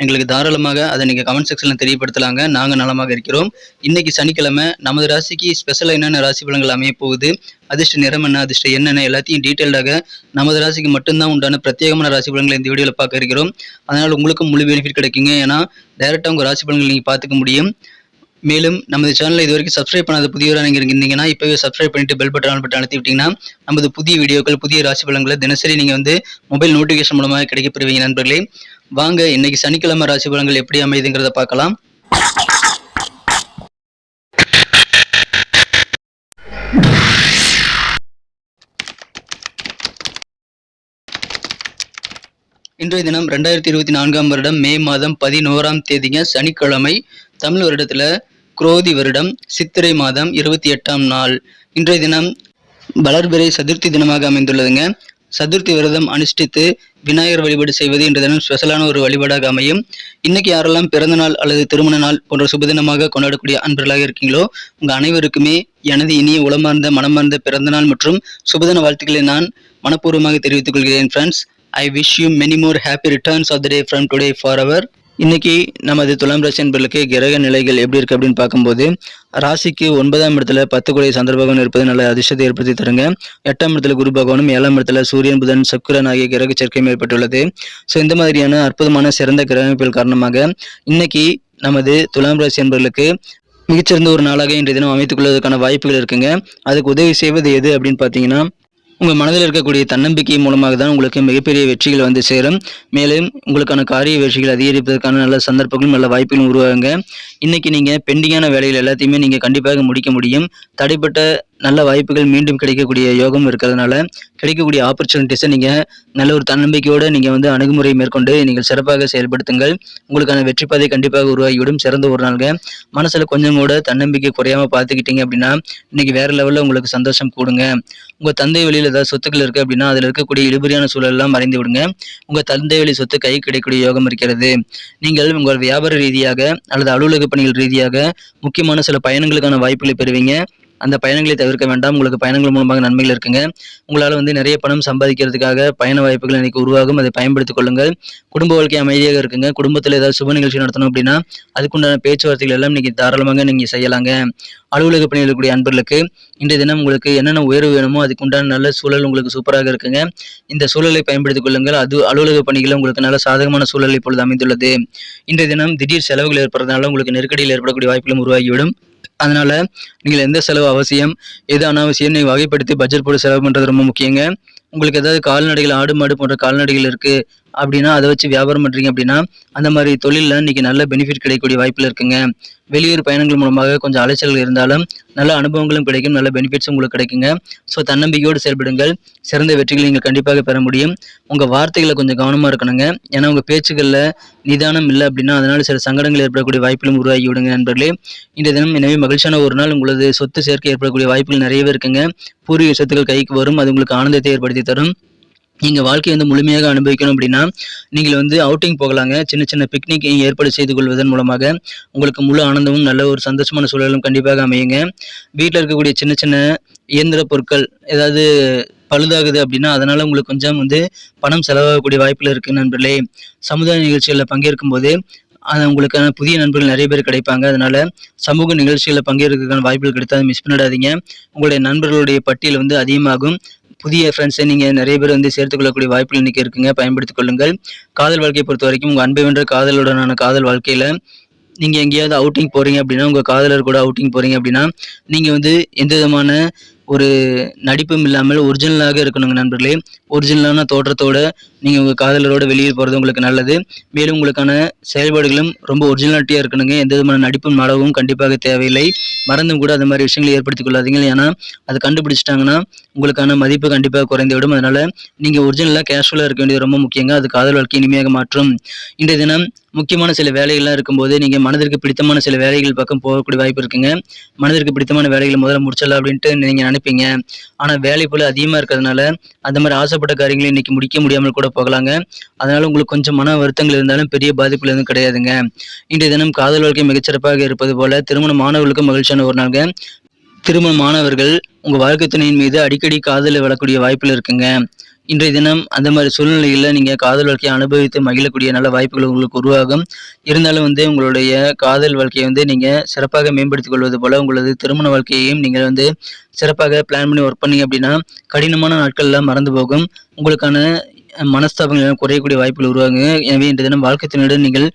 எங்களுக்கு தாராளமாக அதை நீங்கள் கமெண்ட் செக்ஷனில் தெரியப்படுத்தலாங்க. நாங்கள் நலமாக இருக்கிறோம். இன்னைக்கு சனிக்கிழமை நமது ராசிக்கு ஸ்பெஷலாக என்னென்ன ராசி பலன்கள் அமைய போகுது? அதிர்ஷ்ட நிறம் என்ன அதிர்ஷ்ட என்னென்ன எல்லாத்தையும் டீட்டெயில்டாக நமது ராசிக்கு மட்டும்தான் உண்டான பிரத்யேகமான ராசி பலன்களை இந்த வீடியோவில் பார்க்க இருக்கிறோம். அதனால் உங்களுக்கும் முழு பெனிஃபிட் கிடைக்குங்க. ஏன்னா டைரெக்டாக உங்கள் ராசி பலன்கள் நீங்கள் பார்த்துக்க முடியும். மேலும் நமது சேனலை இது வரைக்கும் சப்ஸ்கிரைப் பண்ணாத புதியவராக நீங்கள் இருந்தீங்கன்னா இப்போவே சப்ஸ்கிரைப் பண்ணிட்டு பெல் பட்டன் ஆன் பட்டன் அழுத்தி விட்டீங்கன்னா நமது புதிய வீடியோக்கள் புதிய ராசி பலன்களை தினசரி நீங்கள் வந்து மொபைல் நோட்டிஃபிகேஷன் மூலமாக கிடைக்கப்பெறுவீங்க நண்பர்களே. வாங்க இன்னைக்கு சனிக்கிழமை ராசி பலன்கள் எப்படி அமைதுங்கிறத பார்க்கலாம். இன்றைய தினம் ரெண்டாயிரத்தி இருபத்தி நான்காம் வருடம் மே மாதம் பதினோராம் தேதிங்க சனிக்கிழமை தமிழ் வருடத்துல குரோதி வருடம் சித்திரை மாதம் இருபத்தி எட்டாம் நாள். இன்றைய தினம் வளர்பிறை சதுர்த்தி தினமாக அமைந்துள்ளதுங்க. சதுர்த்தி விரதம் அனுஷ்டித்து விநாயகர் வழிபாடு செய்வது இன்று தினம் ஸ்பெஷலான ஒரு வழிபாடாக அமையும். இன்னைக்கு யாரெல்லாம் பிறந்த நாள் அல்லது திருமண நாள் போன்ற சுபதினமாக கொண்டாடக்கூடிய அன்பர்களாக இருக்கீங்களோ உங்க அனைவருக்குமே எனது இனிய உளமார்ந்த மனமார்ந்த பிறந்த நாள் மற்றும் சுபதின வாழ்த்துக்களை நான் மனப்பூர்வமாக தெரிவித்துக் கொள்கிறேன் friends I wish you many more happy returns of the day from today for our இன்னைக்கு நமது துலாம் ராசி என்பர்களுக்கு கிரக நிலைகள் எப்படி இருக்கு அப்படின்னு பார்க்கும்போது ராசிக்கு ஒன்பதாம் இடத்துல பத்து கோடி சந்திர பகவான் இருப்பது நல்ல அதிர்ஷ்டத்தை ஏற்படுத்தி தருங்க. எட்டாம் இடத்துல குரு பகவானும் ஏழாம் இடத்துல சூரியன் புதன் சக்குரன் ஆகிய கிரக சேர்க்கையும் ஏற்பட்டுள்ளது. ஸோ இந்த மாதிரியான அற்புதமான சிறந்த கிரகமைப்புகள் காரணமாக இன்னைக்கு நமது துலாம் ராசி என்பர்களுக்கு மிகச்சிறந்த ஒரு நாளாக இன்றைய தினம் அமைத்துக் கொள்வதற்கான வாய்ப்புகள் இருக்குங்க. அதுக்கு உதவி செய்வது எது அப்படின்னு பார்த்தீங்கன்னா உங்கள் மனதில் இருக்கக்கூடிய தன்னம்பிக்கை மூலமாக தான் உங்களுக்கு மிகப்பெரிய வெற்றிகள் வந்து சேரும். மேலும் உங்களுக்கான காரிய வெற்றிகள் அதிகரிப்பதற்கான நல்ல சந்தர்ப்பங்களும் நல்ல வாய்ப்புகளும் உருவாகுங்க. இன்றைக்கி நீங்கள் பெண்டிங்கான வேலைகள் எல்லாத்தையுமே நீங்கள் கண்டிப்பாக முடிக்க முடியும். தடைப்பட்ட நல்ல வாய்ப்புகள் மீண்டும் கிடைக்கக்கூடிய யோகம் இருக்கிறதுனால கிடைக்கக்கூடிய ஆப்பர்ச்சுனிட்டிஸை நீங்கள் நல்ல ஒரு தன்னம்பிக்கையோடு நீங்கள் வந்து அணுகுமுறை மேற்கொண்டு நீங்கள் சிறப்பாக செயல்படுத்துங்கள். உங்களுக்கான வெற்றி பாதை கண்டிப்பாக உருவாகிவிடும். சிறந்த ஒரு நாளுங்க. மனசில் கொஞ்சம் கூட தன்னம்பிக்கை குறையாமல் பார்த்துக்கிட்டீங்க அப்படின்னா இன்னைக்கு வேறு லெவலில் உங்களுக்கு சந்தோஷம் கூடுங்க. உங்கள் தந்தை வழியில் ஏதாவது சொத்துக்கள் இருக்குது அப்படின்னா அதில் இருக்கக்கூடிய இழுபறியான சூழலெல்லாம் மறைந்து விடுங்க. உங்கள் தந்தை வழி சொத்து கை கிடைக்கக்கூடிய யோகம் இருக்கிறது. நீங்கள் உங்கள் வியாபார ரீதியாக அல்லது அலுவலக பணிகள் ரீதியாக முக்கியமான சில பயணங்களுக்கான வாய்ப்புகளை பெறுவீங்க. அந்த பயணங்களை தவிர்க்க வேண்டாம். உங்களுக்கு பயணங்கள் மூலமாக நன்மைகள் இருக்குங்க. உங்களால் வந்து நிறைய பணம் சம்பாதிக்கிறதுக்காக பயண வாய்ப்புகள் இன்னைக்கு உருவாகும். அதை பயன்படுத்திக் கொள்ளுங்கள். குடும்ப வாழ்க்கை அமைதியாக இருக்குங்க. குடும்பத்தில் ஏதாவது சுப நிகழ்ச்சி நடத்தணும் அப்படின்னா அதுக்குண்டான பேச்சுவார்த்தைகள் எல்லாம் இன்னைக்கு தாராளமாக நீங்கள் செய்யலாங்க. அலுவலக பணியில் இருக்கக்கூடிய அன்பர்களுக்கு இன்றைய தினம் உங்களுக்கு என்னென்ன உயர்வு வேணுமோ அதுக்குண்டான நல்ல சூழல் உங்களுக்கு சூப்பராக இருக்குங்க. இந்த சூழலை பயன்படுத்திக் கொள்ளுங்கள். அது அலுவலக பணிகளில் உங்களுக்கு நல்ல சாதகமான சூழல் இப்பொழுது அமைந்துள்ளது. இன்றைய தினம் திடீர் செலவுகள் ஏற்படுறதுனால உங்களுக்கு நெருக்கடியில் ஏற்படக்கூடிய வாய்ப்புகளும் உருவாகிவிடும். அதனால நீங்கள் எந்த செலவு அவசியம் எது அனாவசியம் நீங்கள் வகைப்படுத்தி பட்ஜெட் போட்டு செலவு பண்ணுறது ரொம்ப முக்கியங்க. உங்களுக்கு ஏதாவது கால்நடைகள் ஆடு மாடு போன்ற கால்நடைகள் இருக்குது அப்படின்னா அதை வச்சு வியாபாரம் பண்ணுறீங்க அப்படின்னா அந்த மாதிரி தொழிலில் இன்றைக்கி நல்ல பெனிஃபிட் கிடைக்கக்கூடிய வாய்ப்பில் இருக்குங்க. வெளியூர் பயணங்கள் மூலமாக கொஞ்சம் அலைச்சல்கள் இருந்தாலும் நல்ல அனுபவங்களும் கிடைக்கும் நல்ல பெனிஃபிட்ஸும் உங்களுக்கு கிடைக்குங்க. ஸோ தன்னம்பிக்கையோடு செயல்படுங்கள். சிறந்த வெற்றிகளை நீங்கள் கண்டிப்பாக பெற முடியும். உங்கள் வார்த்தைகளை கொஞ்சம் கவனமாக இருக்கணுங்க. ஏன்னா உங்கள் பேச்சுகளில் நிதானம் இல்லை அப்படின்னா அதனால் சில சங்கடங்கள் ஏற்படக்கூடிய வாய்ப்புகளும் உருவாகி விடுங்க நண்பர்களே. இந்த தினம் எனவே மகிழ்ச்சியான ஒரு நாள். உங்களது சொத்து சேர்க்கை ஏற்படக்கூடிய வாய்ப்புகள் நிறையவே இருக்குங்க. பூர்வீக சொத்துக்கள் கைக்கு வரும். அது உங்களுக்கு ஆனந்தத்தை ஏற்படுத்தி தரும். நீங்கள் வாழ்க்கையை வந்து முழுமையாக அனுபவிக்கணும் அப்படின்னா நீங்கள் வந்து அவுட்டிங் போகலாங்க. சின்ன சின்ன பிக்னிக் ஏற்பாடு செய்து கொள்வதன் மூலமாக உங்களுக்கு முழு ஆனந்தமும் நல்ல ஒரு சந்தோஷமான சூழலும் கண்டிப்பாக அமையுங்க. வீட்டில் இருக்கக்கூடிய சின்ன சின்ன இயந்திர பொருட்கள் ஏதாவது பழுதாகுது அப்படின்னா அதனால் உங்களுக்கு கொஞ்சம் வந்து பணம் செலவாகக்கூடிய வாய்ப்பில் இருக்குது நண்பர்களே. சமுதாய நிகழ்ச்சிகளில் பங்கேற்கும் போது அது உங்களுக்கான புதிய நண்பர்கள் நிறைய பேர் கிடைப்பாங்க. அதனால் சமூக நிகழ்ச்சிகளில் பங்கேற்கிறதுக்கான வாய்ப்புகள் கிடைத்தால் மிஸ் பண்ணிடாதீங்க. உங்களுடைய நண்பர்களுடைய பட்டியல் வந்து அதிகமாகும். புதிய ஃப்ரெண்ட்ஸை நீங்கள் நிறைய பேர் வந்து சேர்த்துக்கொள்ளக்கூடிய வாய்ப்புகள் இன்றைக்கி இருக்குங்க. பயன்படுத்திக் கொள்ளுங்கள். காதல் வாழ்க்கையை பொறுத்த வரைக்கும் உங்கள் அன்பை வென்ற காதலுடனான காதல் வாழ்க்கையில் நீங்கள் எங்கேயாவது அவுட்டிங் போகிறீங்க அப்படின்னா உங்கள் காதலர் கூட அவுட்டிங் போகிறீங்க அப்படின்னா நீங்கள் வந்து எந்த விதமான ஒரு நடிப்பும் இல்லாமல் ஒரிஜினலாக இருக்கணுங்க நண்பர்களே. ஒரிஜினலான தோற்றத்தோட நீங்கள் உங்கள் காதலரோட வெளியே போகிறது உங்களுக்கு நல்லது. மேலும் உங்களுக்கான செயல்பாடுகளும் ரொம்ப ஒரிஜினாலிட்டியாக இருக்கணுங்க. எந்த விதமான நடிப்பும் நாடகமும் கண்டிப்பாக தேவையில்லை. மறந்தும் கூட அந்த மாதிரி விஷயங்களை ஏற்படுத்திக் கொள்ளாதீங்க. ஏன்னா அது கண்டுபிடிச்சிட்டாங்கன்னா உங்களுக்கான மதிப்பு கண்டிப்பாக குறைந்துவிடும். அதனால் நீங்கள் ஒரிஜினலாக கேஷுவலாக இருக்க வேண்டியது ரொம்ப முக்கியங்க. அது காதல் வாழ்க்கை இனிமையாக மாற்றும். இன்றைய தினம் முக்கியமான சில வேலைகள்லாம் இருக்கும்போது நீங்கள் மனதிற்கு பிடித்தமான சில வேலைகள் பக்கம் போகக்கூடிய வாய்ப்பு இருக்குங்க. மனதிற்கு பிடித்தமான வேலைகளை முதல்ல முடிச்சிடலாம் அப்படின்ட்டு நீங்கள் நினைப்பீங்க. ஆனால் வேலை போல அதிகமாக இருக்கிறதுனால அந்த மாதிரி ஆசைப்பட்ட தடைப்பட்ட காரியங்களை இன்னைக்கு முடிக்க முடியாமல் கூட போகலாங்க. அதனால உங்களுக்கு கொஞ்சம் மன வருத்தங்கள் இருந்தாலும் பெரிய பாதிப்புல எதுவும் கிடையாதுங்க. இன்றைய தினம் காதல் வாழ்க்கை மிகச்சிறப்பாக இருப்பது போல திருமண மாணவர்களுக்கு மகிழ்ச்சியான ஒரு நாள்ங்க. திருமண மாணவர்கள் உங்க வாழ்க்கை துணையின் மீது அடிக்கடி காதலை விழக்கூடிய வாய்ப்புல இருக்குங்க. இன்றைய தினம் அந்த மாதிரி சூழ்நிலைகளில் நீங்கள் காதல் வாழ்க்கையை அனுபவித்து மகிழக்கூடிய நல்ல வாய்ப்புகள் உங்களுக்கு உருவாகும். இருந்தாலும் வந்து உங்களுடைய காதல் வாழ்க்கையை வந்து நீங்கள் சிறப்பாக மேம்படுத்திக் கொள்வது போல் உங்களது திருமண வாழ்க்கையையும் நீங்கள் வந்து சிறப்பாக பிளான் பண்ணி ஒர்க் பண்ணீங்க அப்படின்னா கடினமான நாட்கள்லாம் மறந்து போகும். உங்களுக்கான மனஸ்தாபங்கள் குறையக்கூடிய வாய்ப்புகள் உருவாங்க எனவே இன்றைய தினம் வாழ்க்கை துணையுடன் நீங்கள்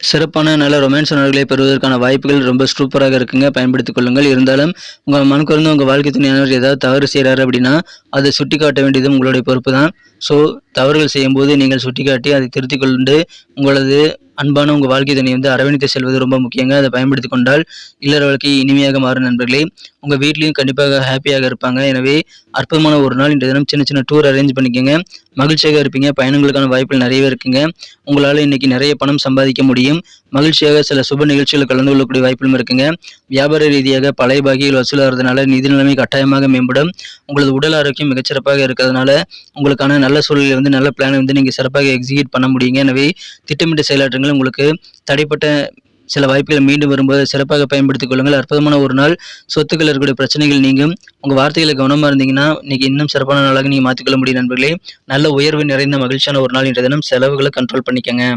சிறப்பான நல்ல ரொமான்ஸ் உணர்வுகளை பெறுவதற்கான வாய்ப்புகள் ரொம்ப சூப்பராக இருக்குங்க. பயன்படுத்திக் கொள்ளுங்கள். இருந்தாலும் உங்கள் மனக்குறந்து உங்கள் வாழ்க்கை துணையானவர் ஏதாவது தவறு செய்கிறாரு அப்படின்னா அதை சுட்டி காட்ட வேண்டியது உங்களுடைய பொறுப்பு தான் ஸோ தவறுகள் செய்யும்போது நீங்கள் சுட்டிக்காட்டி அதை திருத்திக் கொண்டு உங்களது அன்பான உங்கள் வாழ்க்கை துணை வந்து அரவணைத்து செல்வது ரொம்ப முக்கியங்க. அதை பயன்படுத்தி கொண்டால் இல்லற வாழ்க்கை இனிமையாக மாறும் நண்பர்களே. உங்கள் வீட்லேயும் கண்டிப்பாக ஹாப்பியாக இருப்பாங்க. எனவே அற்புதமான ஒரு நாள் இந்த தினம் சின்ன சின்ன டூர் அரேஞ்ச் பண்ணிக்கோங்க. மகிழ்ச்சியாக இருப்பீங்க. பயணங்களுக்கான வாய்ப்புகள் நிறையவே இருக்குங்க. உங்களால் இன்னைக்கு நிறைய பணம் சம்பாதிக்க முடியும். மகிழ்ச்சியாக சில சுப நிகழ்ச்சிகளில் கலந்து கொள்ளக்கூடிய வாய்ப்புகளும் இருக்குங்க. வியாபார ரீதியாக பழைய வகையில் வசூலாகிறதுனால நிதி நிலைமை கட்டாயமாக மேம்படும். உங்களது உடல் ஆரோக்கியம் மிகச்சிறப்பாக இருக்கிறதுனால உங்களுக்கான நல்ல சூழலில் வந்து நல்ல பிளானை வந்து நீங்கள் சிறப்பாக எக்ஸிக்யூட் பண்ண முடியுங்க. எனவே திட்டமிட்ட செயலாற்றங்கள் உங்களுக்கு தடைப்பட்ட சில வாய்ப்புகளை மீண்டும் வரும்போது சிறப்பாக பயன்படுத்திக் கொள்ளுங்கள். அற்புதமான ஒரு நாள். சொத்துக்கள் இருக்கக்கூடிய பிரச்சனைகள் நீங்கும். உங்கள் வார்த்தைகளை கவனமாக இருந்தீங்கன்னா இன்னைக்கு இன்னும் சிறப்பான நாளாக நீங்கள் மாற்றிக்கொள்ள முடியும் நண்பர்களே. நல்ல உயர்வு நிறைந்த மகிழ்ச்சியான ஒரு நாள் இன்றைய தினம். செலவுகளை கண்ட்ரோல் பண்ணிக்கங்க.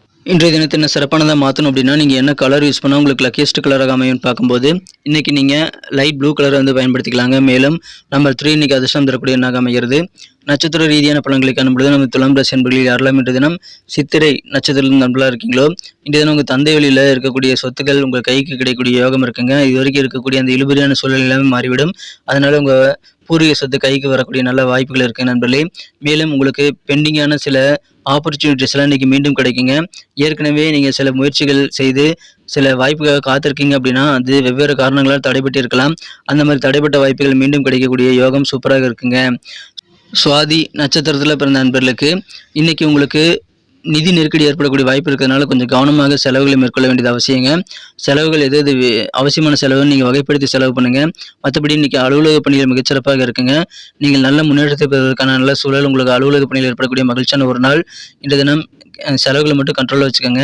இன்றைய தினத்தை என்ன சிறப்பானதாக மாற்றணும் அப்படின்னா நீங்கள் என்ன கலர் யூஸ் பண்ணால் உங்களுக்கு லக்கியஸ்ட் கலராக அமையும்னு பார்க்கும்போது இன்றைக்கி நீங்கள் லைட் ப்ளூ கலர் வந்து பயன்படுத்திக்கலாங்க. மேலும் நம்பர் த்ரீ இன்றைக்கி அதிர்ஷ்டம் தரக்கூடிய எண்ணாக அமைகிறது. நட்சத்திர ரீதியான பலன்களை காணும்பொழுது நம்ம துலாம் ராசி என்பர்களில் யாரெல்லாம் இன்றைய தினம் சித்திரை நட்சத்திரம் நண்பர்களாக இருக்கீங்களோ இன்றைய தினம் உங்கள் தந்தை வழியில் இருக்கக்கூடிய சொத்துக்கள் உங்கள் கைக்கு கிடைக்கக்கூடிய யோகம் இருக்குங்க. இது வரைக்கும் இருக்கக்கூடிய அந்த இழுபறியான சூழல் எல்லாமே மாறிவிடும். அதனால் உங்கள் பூர்வீக சொத்து கைக்கு வரக்கூடிய நல்ல வாய்ப்புகள் இருக்குது நண்பர்களே. மேலும் உங்களுக்கு பெண்டிங்கான சில ஆப்பர்ச்சுனிட்டிஸ்லாம் இன்றைக்கி மீண்டும் கிடைக்குங்க. ஏற்கனவே நீங்கள் சில முயற்சிகள் செய்து சில வாய்ப்புக்காக காத்திருக்கீங்க அப்படின்னா அது வெவ்வேறு காரணங்களால் தடைபட்டு இருக்கலாம். அந்த மாதிரி தடைப்பட்ட வாய்ப்புகள் மீண்டும் கிடைக்கக்கூடிய யோகம் சூப்பராக இருக்குங்க. சுவாதி நட்சத்திரத்தில் பிறந்த நண்பர்களுக்கு இன்றைக்கி உங்களுக்கு நிதி நெருக்கடி ஏற்படக்கூடிய வாய்ப்பு இருக்கிறதுனால கொஞ்சம் கவனமாக செலவுகளை மேற்கொள்ள வேண்டியது அவசியங்க. செலவுகள் எது எது அவசியமான செலவு நீங்கள் வகைப்படுத்தி செலவு பண்ணுங்க. மற்றபடி இன்னைக்கு அலுவலக பணிகள் மிகச்சிறப்பாக இருக்குங்க. நீங்கள் நல்ல முன்னேற்றத்தை பெறுவதற்கான நல்ல சூழல் உங்களுக்கு அலுவலக பணியில் ஏற்படக்கூடிய மகிழ்ச்சியான ஒரு நாள். இன்றைய தினம் செலவுகளை மட்டும் கண்ட்ரோலில் வச்சுக்கோங்க.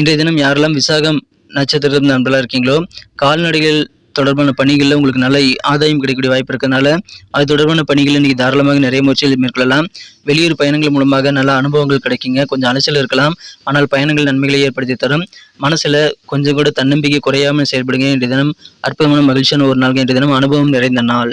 இன்றைய தினம் யாரெல்லாம் விசாகம் நட்சத்திரம் நண்பர்களாக இருக்கீங்களோ கால்நடைகள் தொடர்பான பணிகளில் உங்களுக்கு நல்ல ஆதாயம் கிடைக்கக்கூடிய வாய்ப்பு இருக்கிறதுனால அது தொடர்பான பணிகளை நீங்கள் தாராளமாக நிறைய முயற்சிகள் மேற்கொள்ளலாம். வெளியூர் பயணங்கள் மூலமாக நல்ல அனுபவங்கள் கிடைக்குங்க. கொஞ்சம் அலைச்சல் இருக்கலாம். ஆனால் பயணங்கள் நன்மைகளை ஏற்படுத்தி தரும். மனசில் கொஞ்சம் கூட தன்னம்பிக்கை குறையாமல் செயல்படுங்க. இன்றைய தினம் அற்புதமான மகிழ்ச்சியான ஒரு நாள். இன்றைய தினம் அனுபவம் நிறைந்த நாள்.